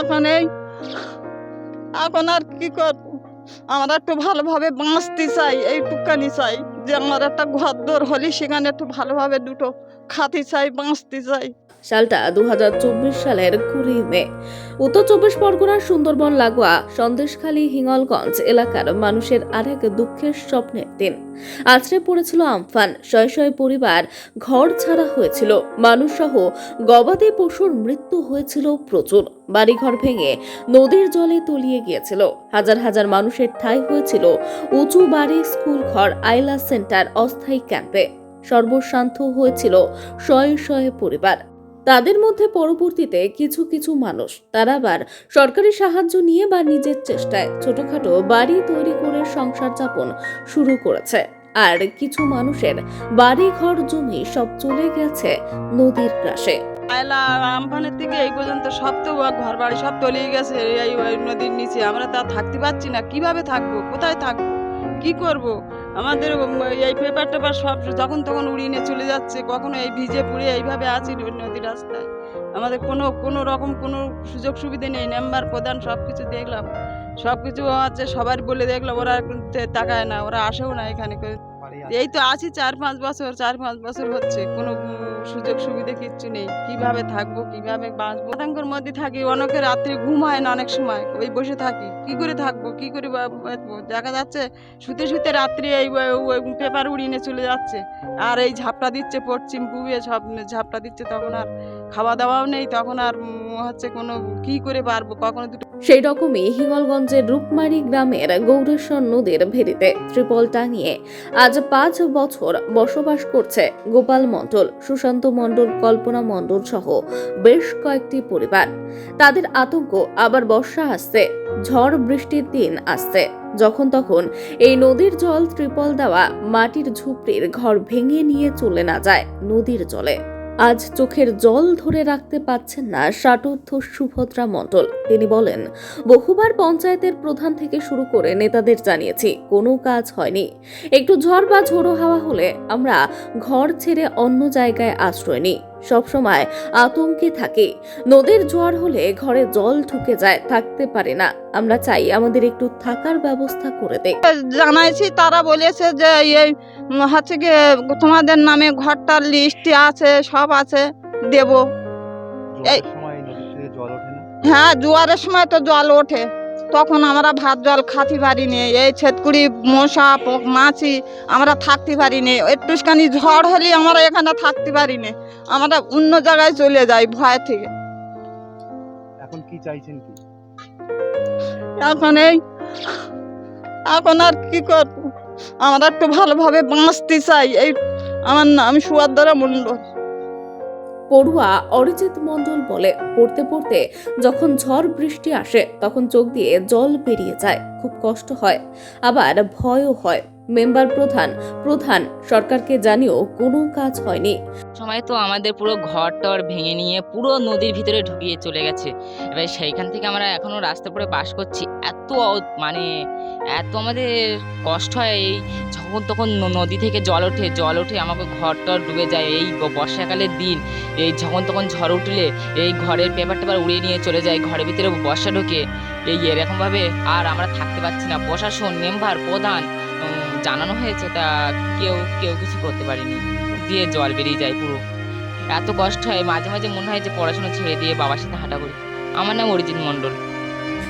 এখন এই, এখন আর কি কর? আমরা একটু ভালোভাবে বাঁচতে চাই এইটুকানি চাই। যে আমার একটা ঘর দোর হলে সেখানে একটু ভালোভাবে দুটো খাতে চাই, বাঁচতে চাই। সালটা দু হাজার চব্বিশ সালের কুড়ি মে। উত্তর চব্বিশ পরগনার সুন্দরবন লাগোয়া সন্দেশখালী হিঙ্গলগঞ্জ এলাকার মানুষের আরেক দুঃখের স্বপ্নের দিন। আছড়ে পড়েছিল আমফান, শয় শয় পরিবার, ঘর ছাড়া হয়েছিল। মানুষসহ গবাদি পশুর মৃত্যু হয়েছিল প্রচুর। বাড়িঘর ভেঙে নদীর জলে তলিয়ে গিয়েছিল। হাজার হাজার মানুষের ঠাঁই হয়েছিল উঁচু বাড়ি স্কুল ঘর আইলা সেন্টার, অস্থায়ী ক্যাম্পে। সর্বশান্ত হয়েছিল শয়ে শয়ে পরিবার। তাদের মধ্যে পরবর্তীতে কিছু কিছু মানুষ, তারা আবার সরকারি সাহায্য নিয়ে বা নিজের চেষ্টায় ছোটখাটো বাড়ি তৈরি করে সংসার যাপন শুরু করেছে। আর কিছু মানুষের বাড়ি ঘর জমি সব চলে গেছে নদীর গ্রাসে আয়লা আমফানের থেকে এই পর্যন্ত সব তো ঘর বাড়ি সব তলিয়ে গেছে, এই নদীর নিচে। আমরা তা থাকতে পারছি না। কীভাবে থাকব? কোথায় থাকব? কি করব? আমাদের এই পেপার টেপার সব যখন তখন উড়িয়ে নিয়ে চলে যাচ্ছে। কখনো এই ভিজে পুড়ে এইভাবে আছি নদী রাস্তায়। আমাদের কোনো কোনো রকম কোনো সুযোগ সুবিধে নেই। নাম্বার প্রধান সব কিছু দেখলাম। সব কিছু আছে সবার বলে দেখলাম ওরা তাকায় না ওরা আসেও না এখানে। এই তো আছি চার পাঁচ বছর চার পাঁচ বছর হচ্ছে। কোনো সুযোগ সুবিধা কিচ্ছু নেই। কীভাবে থাকব, কীভাবে বাঁচবো? আতঙ্কের মধ্যে থাকি, অনেকে রাত্রে ঘুম হয় না অনেক সময়। ওই বসে থাকি। কি করে থাকব, কি করে বাঁচবো? দেখা যাচ্ছে শুতে শুতে রাত্রে এই পেপার উড়িয়ে চলে যাচ্ছে। আর এই ঝাপটা দিচ্ছে পশ্চিম পূবে সব ঝাপটা দিচ্ছে, তখন আর খাওয়া দাওয়াও নেই, তখন আর হচ্ছে কোনো কি করে পারব, কখনো দুটো সেই রকমই হিঙ্গলগঞ্জের রূপমারি গ্রামের গৌরেশ্বর নদীর ভেরিতে ত্রিপল টাঙিয়ে আজ পাঁচ বছর বসবাস করছে গোপাল মণ্ডল, সুশান্ত মণ্ডল, কল্পনা মণ্ডল সহ বেশ কয়েকটি পরিবার। তাদের আতঙ্ক, আবার বর্ষা আসছে। ঝড় বৃষ্টির দিন আসছে। যখন তখন এই নদীর জল ত্রিপল দেওয়া মাটির ঝুপড়ির ঘর ভেঙে নিয়ে চলে না যায় নদীর জলে। আজ চোখের জল ধরে রাখতে পারছেন না ষাটোর্ধ সুভদ্রা মণ্ডল। তিনি বলেন, বহুবার পঞ্চায়েতের প্রধান থেকে শুরু করে নেতাদের জানিয়েছি, কোনো কাজ হয়নি। একটু ঝড় বা ঝোড়ো হাওয়া হলে আমরা ঘর ছেড়ে অন্য জায়গায় আশ্রয় নিই। সবসময় আতঙ্কে থাকে। নদীর জোয়ার হলে ঘরে জল ঢুকে যায় থাকতে পারে না। আমরা চাই আমাদের একটু থাকার ব্যবস্থা করে দেয় জানাইছি তারা বলেছে যে এই হচ্ছে কি তোমাদের নামে ঘরটার লিস্ট আছে সব আছে দেব। এই- সময় নদীর থেকে ওঠে না? হ্যাঁ জোয়ারের সময় তো জল ওঠে। তখন আমরা ভাত জল খাতে পারিনি এই ছেতকুড়ি মশা পোক মাছি আমরা থাকতে পারিনি একটুখানি ঝড় হলে আমরা এখানে থাকতে পারি পারিনি আমরা অন্য জায়গায় চলে যাই ভয় থেকে। এখন কি চাইছেন কি? এখন এই এখন আর কি করব? আমরা একটু ভালোভাবে বাঁচতে চাই এই আমার নাম সুয়াদ্দারা মণ্ডল। পড়ুয়া অরিজিৎ মণ্ডল বলে, পড়তে পড়তে যখন ঝড় বৃষ্টি আসে, তখন চোখ দিয়ে জল বেরিয়ে যায়, খুব কষ্ট হয়, আবার ভয়ও হয়। মেম্বার প্রধান প্রধান, সরকারকে জানিয়েও কোনো কাজ হয়নি। সময় তো আমাদের পুরো ঘর টর ভেঙে নিয়ে পুরো নদীর ভিতরে ঢুকিয়ে চলে গেছে। এবার সেইখান থেকে আমরা এখনও রাস্তা পরে বাস করছি। এত মানে এত আমাদের কষ্ট হয় এই যখন তখন নদী থেকে জল ওঠে জল ওঠে আমাকে ঘর টর ডুবে যায়। এই বর্ষাকালের দিন, এই যখন তখন ঝড় উঠলে এই ঘরের পেপার টেপার উড়িয়ে নিয়ে চলে যায়। ঘরের ভিতরে বর্ষা ঢোকে, এই এরকমভাবে আর আমরা থাকতে পারছি না। প্রশাসন, মেম্বার, প্রধান জানানো হয়েছে তা কেউ কেউ কিছু করতে পারেনি। দিয়ে জল বেরিয়ে যায় পুরো। এত কষ্ট হয়, মাঝে মাঝে মনে হয় যে পড়াশোনা ছেড়ে দিয়ে বাবার সাথে হাঁটা করি। আমার নাম অরিজিৎ মণ্ডল।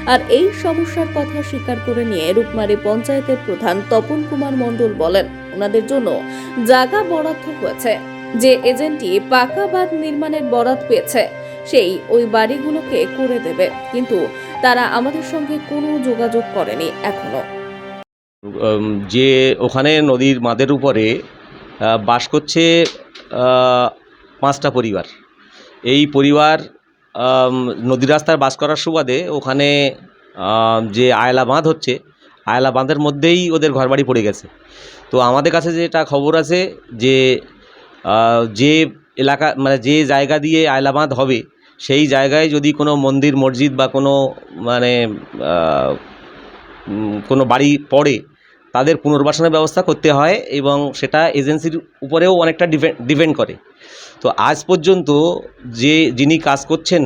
আর এই সমস্যার কথা স্বীকার করে নিয়ে রূপমারি পঞ্চায়েতের প্রধান তপন কুমার মণ্ডল বলেন, ওনাদের জন্য জায়গা বরাদ্দ হয়েছে। যে এজেন্টটি পাকা বাঁধ নির্মাণের বরাদ পেয়েছে, সেই ওই বাড়িগুলোকে করে দেবে। কিন্তু তারা আমাদের সঙ্গে কোনো যোগাযোগ করেনি এখনও। যে ওখানে নদীর মাদের উপরে বাস করছে পাঁচটা পরিবার। এই পরিবার নদী রাস্তায় বাস করার সুবাদে ওখানে যে আয়লা বাঁধ হচ্ছে, আয়লা বাঁধের মধ্যেই ওদের ঘরবাড়ি পড়ে গেছে। তো আমাদের কাছে যেটা খবর আছে যে যে এলাকা মানে যে জায়গা দিয়ে আয়লা বাঁধ হবে, সেই জায়গায় যদি কোনো মন্দির, মসজিদ বা কোনো মানে কোনো বাড়ি পড়ে তাদের পুনর্বাসনের ব্যবস্থা করতে হয় এবং সেটা এজেন্সির উপরেও অনেকটা ডিপেন্ড ডিপেন্ড করে। তো আজ পর্যন্ত যে, যিনি কাজ করছেন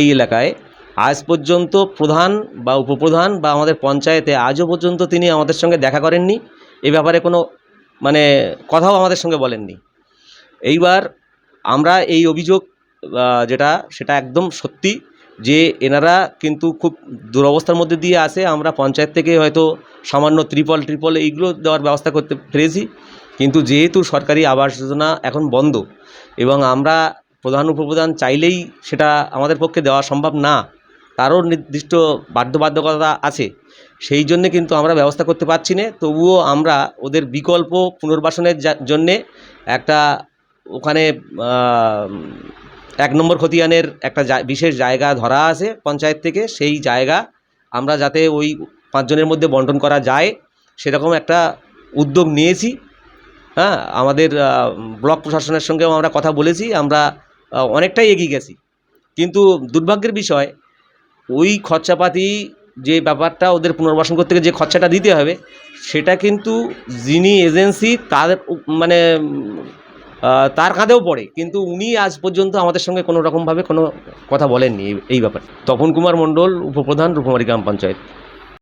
এই এলাকায়, আজ পর্যন্ত প্রধান বা উপপ্রধান বা আমাদের পঞ্চায়েতে আজও পর্যন্ত তিনি আমাদের সঙ্গে দেখা করেননি। এ ব্যাপারে কোনো মানে কথাও আমাদের সঙ্গে বলেননি। এইবার আমরা এই অভিযোগ যেটা, সেটা একদম সত্যি যে, এনারা কিন্তু খুব দুরবস্থার মধ্যে দিয়ে আসে আমরা পঞ্চায়েত থেকে হয়তো সামান্য ত্রিপল ট্রিপল এইগুলো দেওয়ার ব্যবস্থা করতে পেরেছি। কিন্তু যেহেতু সরকারি আবাস যোজনা এখন বন্ধ এবং আমরা প্রধান উপপ্রধান চাইলেই সেটা আমাদের পক্ষে দেওয়া সম্ভব না, তারও নির্দিষ্ট বাধ্যবাধকতা আছে, সেই জন্যে কিন্তু আমরা ব্যবস্থা করতে পারছি না। তবুও আমরা ওদের বিকল্প পুনর্বাসনের জন্যে একটা ওখানে এক নম্বর খতিয়ানের একটা বিশেষ জায়গা ধরা আছে পঞ্চায়েত থেকে, সেই জায়গা আমরা যাতে ওই পাঁচজনের মধ্যে বন্টন করা যায়, সেরকম একটা উদ্যোগ নিয়েছি। হ্যাঁ আমাদের ব্লক প্রশাসনের সঙ্গেও আমরা কথা বলেছি, আমরা অনেকটাই এগিয়ে গেছি। কিন্তু দুর্ভাগ্যের বিষয়, ওই খরচাপাতি যে ব্যাপারটা ওদের পুনর্বাসন করতে যে খরচাটা দিতে হবে, সেটা কিন্তু যিনি এজেন্সি, তার মানে তার কাঁধেও পড়ে। কিন্তু উনি আজ পর্যন্ত আমাদের সঙ্গে কোনো রকমভাবে কোনো কথা বলেননি এই ব্যাপারে। তপন কুমার মণ্ডল, উপপ্রধান, রূপমারি গ্রাম পঞ্চায়েত।